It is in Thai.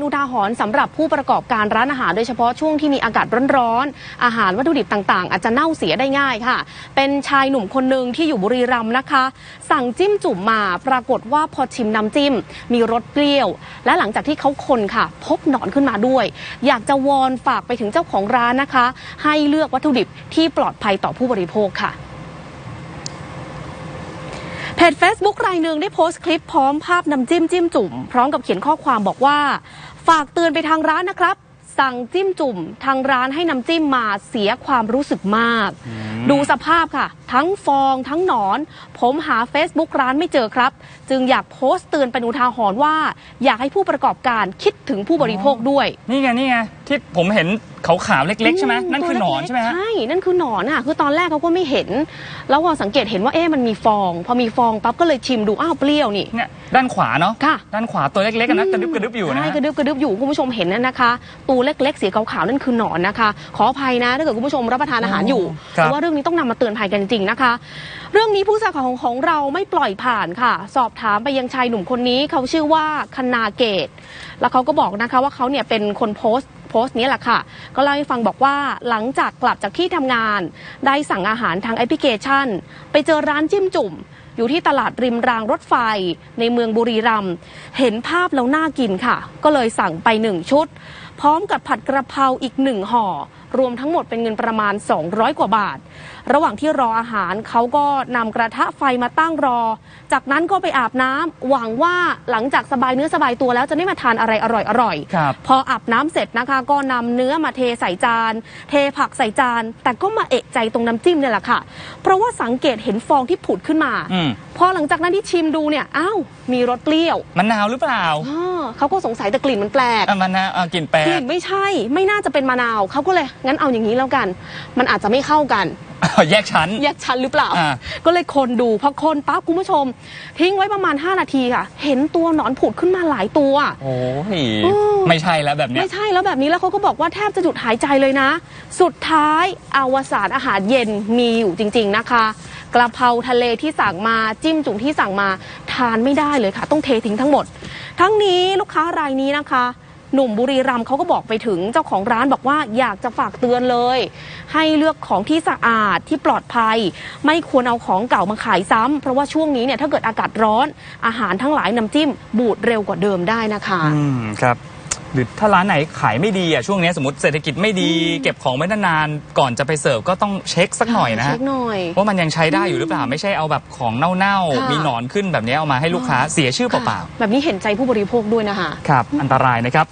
เป็นอุทาหรณ์สำหรับผู้ประกอบการร้านอาหารโดยเฉพาะช่วงที่มีอากาศร้อนๆ อาหารวัตถุดิบต่างๆ อาจจะเน่าเสียได้ง่ายค่ะ เป็นชายหนุ่มคนหนึ่งที่อยู่บุรีรัมย์นะคะ สั่งจิ้มจุ่มมาปรากฏว่าพอชิมน้ำจิ้ม มีรสเปรี้ยว และหลังจากที่เขาคนค่ะ พบหนอนขึ้นมาด้วย อยากจะวอนฝากไปถึงเจ้าของร้านนะคะ ให้เลือกวัตถุดิบที่ปลอดภัยต่อผู้บริโภคค่ะ เพจ Facebook รายหนึ่งได้โพสต์คลิปพร้อมภาพน้ำจิ้มจิ้มจุ่ม พร้อมกับเขียนข้อความบอกว่า ฝากเตือนไปทางร้านนะครับ สั่งจิ้มจุ่ม ทางร้านให้น้ำจิ้มมาเสียความรู้สึกมาก ดูสภาพค่ะ ทั้งฟองทั้งหนอน ผมหา Facebook ร้านไม่เจอครับ จึงอยากโพสต์เตือนเป็นอุทาหรณ์ว่า อยากให้ผู้ประกอบการคิดถึงผู้บริโภคด้วย นี่ไงนี่ไง ที่ผมเห็นขาวๆเล็ก ๆ ใช่ไหมนั่นคือหนอนใช่ไหมฮะ ใช่ นั่นคือหนอนอะ คือตอนแรกเขาก็ไม่เห็น แล้วพอสังเกตเห็นว่าเอ๊ะมันมีฟอง พอมีฟองปั๊บก็เลยชิมดู อ้าวเปรี้ยวนี่ เนี่ยด้านขวาเนาะค่ะ ด้านขวาตัวเล็กๆกันนะกระดึบกระดึบอยู่นะใช่ฮะ กระดึบกระดึบอยู่คุณผู้ชมเห็นนั่นนะคะตูเล็กๆสีขาวๆนั่นคือหนอนนะคะ ขออภัยนะถ้าเกิดคุณผู้ชมรับประทานอาหารอยู่ครัเพบราะว่าเรื่องนี้ต้องนำมาเตือนภัยกันจริงๆนะคะ เรื่องนี้ผู้สื่อข่าวของของเราไม่ปล่อยผ่านค่ะ สอบถามไปยังชายหนุ่มคนนี้เขาชื่อว่าคณาเกต แล้วเขาก็บอกนะคะว่าเขาเนี่ยเป็นคนโพสต์ โพสต์นี้แหละค่ะ ก็เล่าให้ฟังบอกว่าหลังจากกลับจากที่ทำงาน ได้สั่งอาหารทางแอปพลิเคชัน ไปเจอร้านจิ้มจุ่ม อยู่ที่ตลาดริมรางรถไฟ ในเมืองบุรีรัมย์เห็นภาพแล้วน่ากินค่ะ ก็เลยสั่งไปหนึ่งชุด พร้อมกับผัดกระเพราอีกหนึ่งห่อ รวมทั้งหมดเป็นเงินประมาณ 200 กว่าบาท ระหว่างที่รออาหารเขาก็นำกระทะไฟมาตั้งรอ จากนั้นก็ไปอาบน้ำหวังว่าหลังจากสบายเนื้อสบายตัวแล้วจะได้มาทานอะไรอร่อยๆครับพออาบน้ำเสร็จนะคะ ก็นำเนื้อมาเทใส่จาน เทผักใส่จาน แต่ก็มาเอะใจตรงน้ำจิ้มเนี่ยแหละค่ะ เพราะว่าสังเกตเห็นฟองที่ผุดขึ้นมาอืม พอหลังจากนั้นที่ชิมดูเนี่ยอ้าวมีรสเปรี้ยวมะนาวหรือเปล่าอ้อเขาก็สงสัยแต่กลิ่นมันแปลกอะมะนาวอะกลิ่นแปลกกลิ่นไม่ใช่ ไม่น่าจะเป็นมะนาวเขาก็เลยงั้นเอาอย่างนี้แล้วกัน มันอาจจะไม่เข้ากันอ้าวแยกชั้น แยกชั้นหรือเปล่า อ่า ก็เลยคนดูพอคนปั๊บคุณผู้ชม ทิ้งไว้ประมาณ 5 นาทีค่ะ เห็นตัวหนอนผุดขึ้นมาหลายตัว โอ้ยอืม ไม่ใช่แล้วแบบเนี้ย ไม่ใช่แล้วแบบนี้แล้วเขาก็บอกว่าแทบจะหยุดหายใจเลยนะ สุดท้ายอวสานอาหารเย็นมีอยู่จริง ๆนะคะ กระเพราทะเลที่สั่งมาจิ้มจุ่มที่สั่งมาทานไม่ได้เลยค่ะ ต้องเททิ้งทั้งหมด ทั้งนี้ลูกค้ารายนี้นะคะ หนุ่มบุรีรัมย์เขาก็บอกไปถึงเจ้าของร้านบอกว่าอยากจะฝากเตือนเลย ให้เลือกของที่สะอาดที่ปลอดภัย ไม่ควรเอาของเก่ามาขายซ้ำเพราะว่าช่วงนี้เนี่ยถ้าเกิดอากาศร้อนอาหารทั้งหลายน้ำจิ้มบูดเร็วกว่าเดิมได้นะคะ อืมครับ หรือถ้าร้านไหนขายไม่ดีอะช่วงนี้สมมติเศรษฐกิจไม่ดี เก็บของไว้นานๆก่อนจะไปเสิร์ฟก็ต้องเช็คสักหน่อยนะฮะเช็คหน่อย ว่ามันยังใช้ได้อยู่หรือเปล่าไม่ใช่เอาแบบของเน่าค่ะ ๆมีหนอนขึ้นแบบนี้เอามาให้ลูกค้าเสียชื่อเปล่าแบบนี้เห็นใจผู้บริโภคด้วยนะคะ ๆครับ อันตรายนะครับ